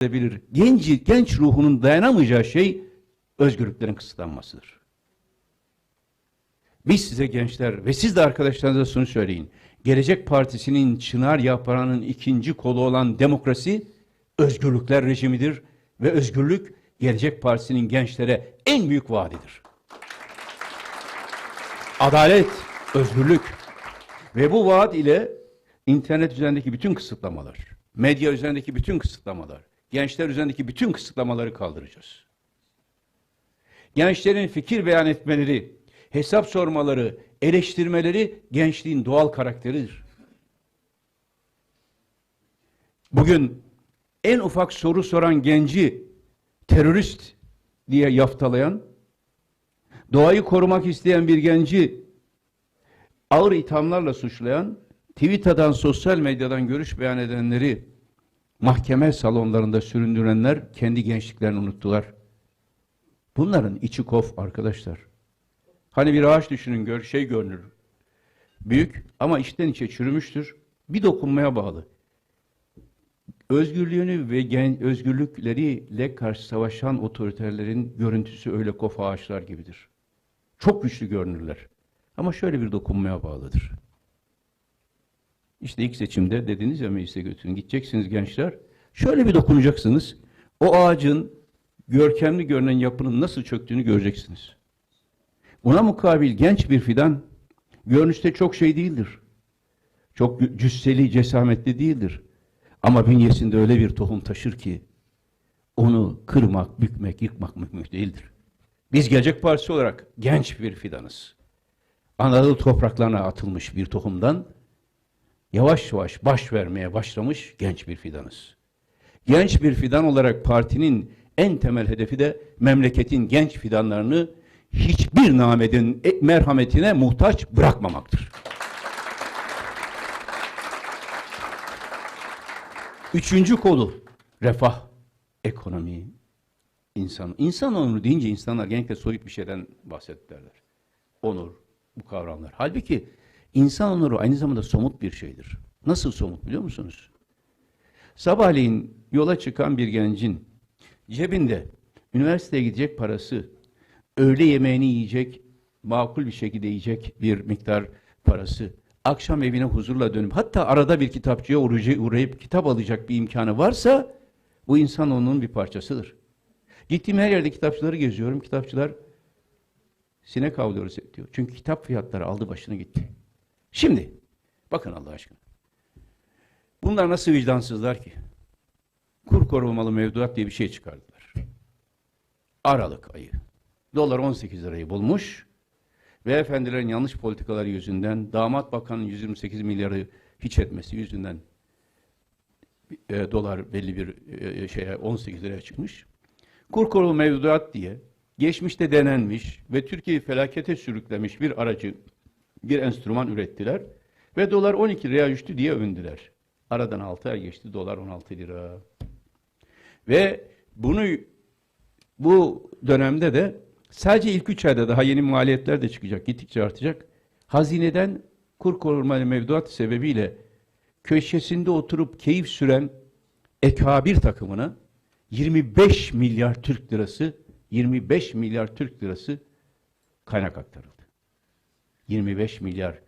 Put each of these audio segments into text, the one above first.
edebilir. Genç, genç ruhunun dayanamayacağı şey özgürlüklerin kısıtlanmasıdır. Biz size gençler ve siz de arkadaşlarınıza şunu söyleyin. Gelecek Partisi'nin çınar yaprağının ikinci kolu olan demokrasi özgürlükler rejimidir ve özgürlük Gelecek Partisi'nin gençlere en büyük vaadidir. Adalet, özgürlük ve bu vaat ile internet üzerindeki bütün kısıtlamalar, medya üzerindeki bütün kısıtlamalar, gençler üzerindeki bütün kısıtlamaları kaldıracağız. Gençlerin fikir beyan etmeleri, hesap sormaları, eleştirmeleri gençliğin doğal karakteridir. Bugün en ufak soru soran genci terörist diye yaftalayan, doğayı korumak isteyen bir genci ağır ithamlarla suçlayan, Twitter'dan, sosyal medyadan görüş beyan edenleri mahkeme salonlarında süründürenler kendi gençliklerini unuttular. Bunların içi kof arkadaşlar. Hani bir ağaç düşünün, gör, şey görünür. Büyük ama içten içe çürümüştür. Bir dokunmaya bağlı. Özgürlüğünü ve gen, özgürlükleriyle karşı savaşan otoriterlerin görüntüsü öyle kof ağaçlar gibidir. Çok güçlü görünürler. Ama şöyle bir dokunmaya bağlıdır. İşte ilk seçimde dediniz ya meclise götürün. Gideceksiniz gençler. Şöyle bir dokunacaksınız. O ağacın görkemli görünen yapının nasıl çöktüğünü göreceksiniz. Buna mukabil genç bir fidan görünüşte çok şey değildir. Çok cüsseli, cesametli değildir. Ama bünyesinde öyle bir tohum taşır ki onu kırmak, bükmek, yıkmak mümkün değildir. Biz Gelecek Partisi olarak genç bir fidanız. Anadolu topraklarına atılmış bir tohumdan yavaş yavaş baş vermeye başlamış genç bir fidanız. Genç bir fidan olarak partinin en temel hedefi de memleketin genç fidanlarını hiçbir namedin e- merhametine muhtaç bırakmamaktır. Üçüncü kolu refah, ekonomi, insan. İnsan onuru deyince insanlar genellikle soyut bir şeyden bahsettilerler. Onur, bu kavramlar. Halbuki insan onuru aynı zamanda somut bir şeydir. Nasıl somut biliyor musunuz? Sabahleyin yola çıkan bir gencin cebinde üniversiteye gidecek parası, öğle yemeğini yiyecek, makul bir şekilde yiyecek bir miktar parası, akşam evine huzurla dönüp hatta arada bir kitapçıya uğrayıp, kitap alacak bir imkanı varsa bu insan onun bir parçasıdır. Gittiğim her yerde kitapçıları geziyorum. Kitapçılar sinek avlıyoruz diyor. Çünkü kitap fiyatları aldı başını gitti. Şimdi bakın Allah aşkına. Bunlar nasıl vicdansızlar ki? Kur korumalı mevduat diye bir şey çıkardılar. Aralık ayı. Dolar 18 lirayı bulmuş ve efendilerin yanlış politikaları yüzünden damat bakanın 128 milyarı hiç etmesi yüzünden e, dolar belli bir e, şeye 18 liraya çıkmış. Kur korumalı mevduat diye geçmişte denenmiş ve Türkiye'yi felakete sürüklemiş bir aracı, bir enstrüman ürettiler ve dolar 12 liraya düştü diye övündüler. Aradan 6 ay geçti, dolar 16 lira. Ve bunu bu dönemde de sadece ilk 3 ayda daha yeni maliyetler de çıkacak, gittikçe artacak. Hazineden kur korumalı mevduat sebebiyle köşesinde oturup keyif süren ekabir takımına 25 milyar Türk lirası 25 milyar Türk lirası kaynak aktarıldı. 25 milyar.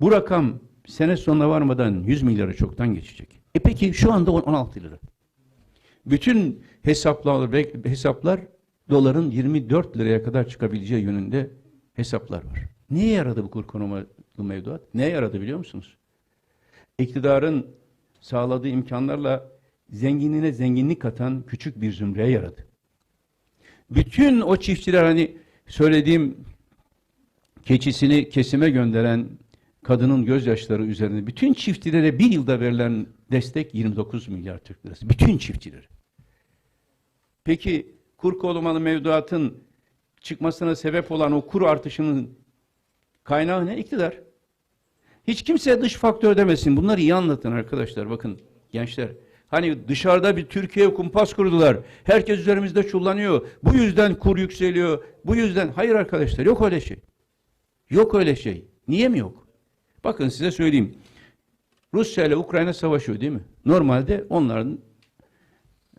Bu rakam sene sonuna varmadan 100 milyara çoktan geçecek. E peki şu anda 16 lira. Bütün hesaplar hesaplar doların 24 liraya kadar çıkabileceği yönünde hesaplar var. Neye yaradı bu kur korumalı mevduat? Neye yaradı biliyor musunuz? İktidarın sağladığı imkanlarla zenginliğine zenginlik katan küçük bir zümreye yaradı. Bütün o çiftçiler hani söylediğim keçisini kesime gönderen kadının gözyaşları üzerine bütün çiftçilere bir yılda verilen destek 29 milyar Türk lirası. Bütün çiftçilere. Peki kur korumalı mevduatın çıkmasına sebep olan o kur artışının kaynağı ne? İktidar. Hiç kimse dış faktör demesin. Bunları iyi anlatın arkadaşlar. Bakın gençler. Hani dışarıda bir Türkiye kumpas kurdular. Herkes üzerimizde çullanıyor. Bu yüzden kur yükseliyor. Bu yüzden. Hayır arkadaşlar yok öyle şey. Yok öyle şey. Niye mi yok? Bakın size söyleyeyim. Rusya ile Ukrayna savaşıyor değil mi? Normalde onların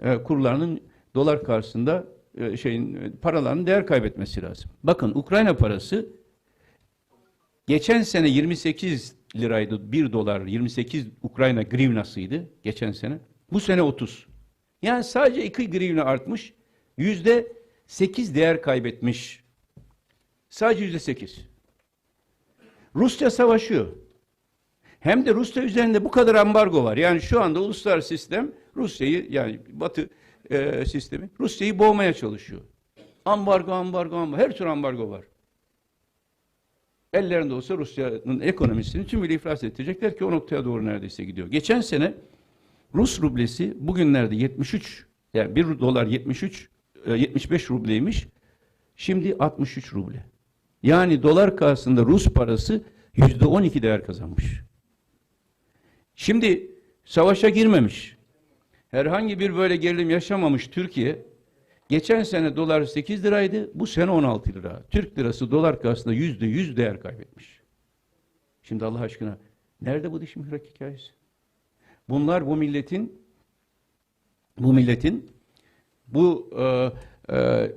e, kurlarının dolar karşısında e, şeyin e, paralarının değer kaybetmesi lazım. Bakın Ukrayna parası geçen sene 28 liraydı 1 dolar 28 Ukrayna grivnasıydı geçen sene. Bu sene 30. Yani sadece 2 grivna artmış. Yüzde 8 değer kaybetmiş. Sadece yüzde 8. Rusya savaşıyor. Hem de Rusya üzerinde bu kadar ambargo var. Yani şu anda uluslararası sistem Rusya'yı yani Batı e, sistemi Rusya'yı boğmaya çalışıyor. Ambargo, ambargo, ambargo. Her tür ambargo var. Ellerinde olsa Rusya'nın ekonomisini tümüyle iflas edecekler ki o noktaya doğru neredeyse gidiyor. Geçen sene Rus rublesi bugünlerde 73 yani 1 dolar 73 e, 75 rubleymiş. Şimdi 63 ruble. Yani dolar karşısında Rus parası yüzde 12 değer kazanmış. Şimdi savaşa girmemiş. Herhangi bir böyle gerilim yaşamamış Türkiye. Geçen sene dolar 8 liraydı, bu sene 16 lira. Türk lirası dolar karşısında yüzde yüz değer kaybetmiş. Şimdi Allah aşkına nerede bu diş mihrak hikayesi? Bunlar bu milletin bu milletin bu e, e,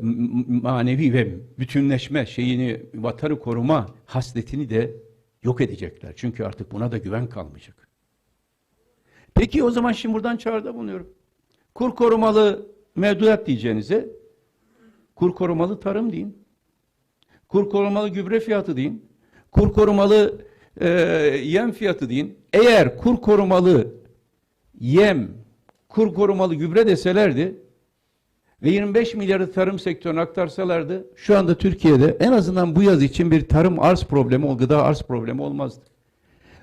manevi ve bütünleşme şeyini, vatanı koruma hasletini de yok edecekler. Çünkü artık buna da güven kalmayacak. Peki o zaman şimdi buradan çağrıda bulunuyorum. Kur korumalı mevduat diyeceğinize kur korumalı tarım deyin. Kur korumalı gübre fiyatı deyin. Kur korumalı e, yem fiyatı deyin. Eğer kur korumalı yem, kur korumalı gübre deselerdi ve 25 milyarı tarım sektörüne aktarsalardı şu anda Türkiye'de en azından bu yaz için bir tarım arz problemi, gıda arz problemi olmazdı.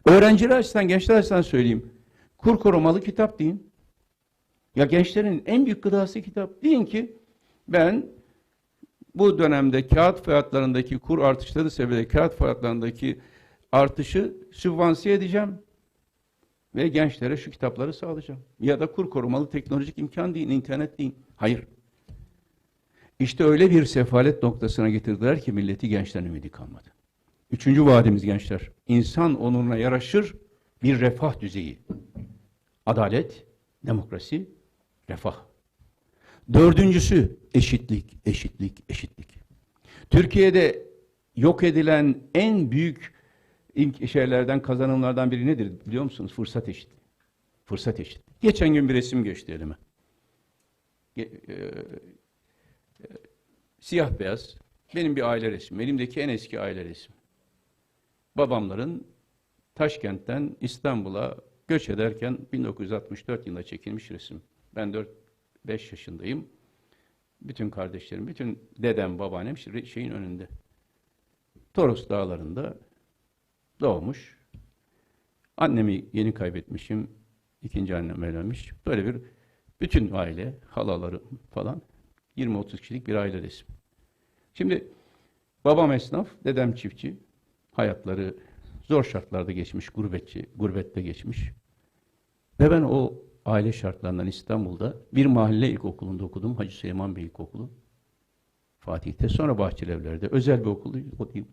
Öğrenciler açısından, gençler açısından söyleyeyim. Kur korumalı kitap deyin. Ya gençlerin en büyük gıdası kitap. Deyin ki ben bu dönemde kağıt fiyatlarındaki kur artışları sebebiyle kağıt fiyatlarındaki artışı sübvanse edeceğim ve gençlere şu kitapları sağlayacağım. Ya da kur korumalı teknolojik imkan deyin, internet deyin. Hayır. İşte öyle bir sefalet noktasına getirdiler ki milleti gençlerin ümidi kalmadı. Üçüncü vaadimiz gençler. İnsan onuruna yaraşır bir refah düzeyi. Adalet, demokrasi, refah. Dördüncüsü eşitlik, eşitlik, eşitlik. Türkiye'de yok edilen en büyük şeylerden, kazanımlardan biri nedir biliyor musunuz? Fırsat eşitliği. Fırsat eşitliği. Geçen gün bir resim geçti elime. E, siyah beyaz. Benim bir aile resmim. Elimdeki en eski aile resmi. Babamların Taşkent'ten İstanbul'a göç ederken 1964 yılında çekilmiş resim. Ben 4-5 yaşındayım. Bütün kardeşlerim, bütün dedem, babaannem şeyin önünde. Toros dağlarında doğmuş. Annemi yeni kaybetmişim. İkinci annem evlenmiş. Böyle bir bütün aile, halaları falan 20-30 kişilik bir aile resmi. Şimdi babam esnaf, dedem çiftçi. Hayatları zor şartlarda geçmiş, gurbetçi, gurbette geçmiş. Ve ben o aile şartlarından İstanbul'da bir mahalle ilkokulunda okudum. Hacı Süleyman Bey İlkokulu. Fatih'te sonra Bahçelievler'de. Özel bir okul o değil.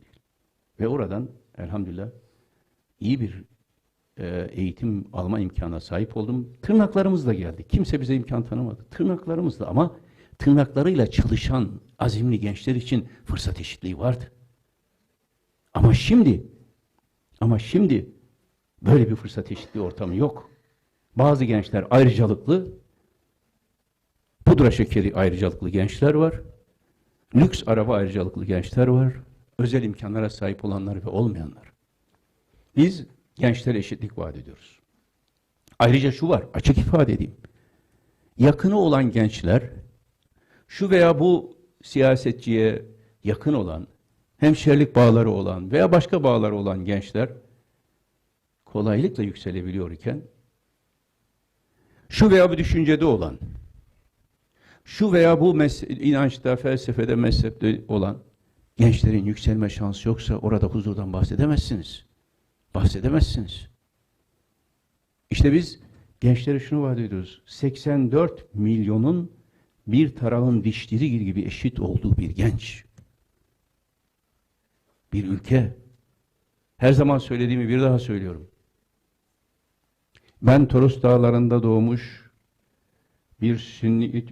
Ve oradan elhamdülillah iyi bir e, eğitim alma imkanına sahip oldum. Tırnaklarımızla geldi. Kimse bize imkan tanımadı. Tırnaklarımızla ama tırnaklarıyla çalışan azimli gençler için fırsat eşitliği vardı. Ama şimdi ama şimdi böyle bir fırsat eşitliği ortamı yok. Bazı gençler ayrıcalıklı, pudra şekeri ayrıcalıklı gençler var. Lüks araba ayrıcalıklı gençler var. Özel imkanlara sahip olanlar ve olmayanlar. Biz gençlere eşitlik vaat ediyoruz. Ayrıca şu var, açık ifade edeyim. Yakını olan gençler, şu veya bu siyasetçiye yakın olan, hemşerilik bağları olan veya başka bağları olan gençler kolaylıkla yükselebiliyor iken, şu veya bu düşüncede olan, şu veya bu inançta, felsefede, mezhepte olan gençlerin yükselme şansı yoksa orada huzurdan bahsedemezsiniz. Bahsedemezsiniz. İşte biz gençlere şunu vaat ediyoruz. 84 milyonun bir tarağın dişleri gibi eşit olduğu bir genç. Bir ülke. Her zaman söylediğimi bir daha söylüyorum. Ben Toros Dağları'nda doğmuş, bir Sünni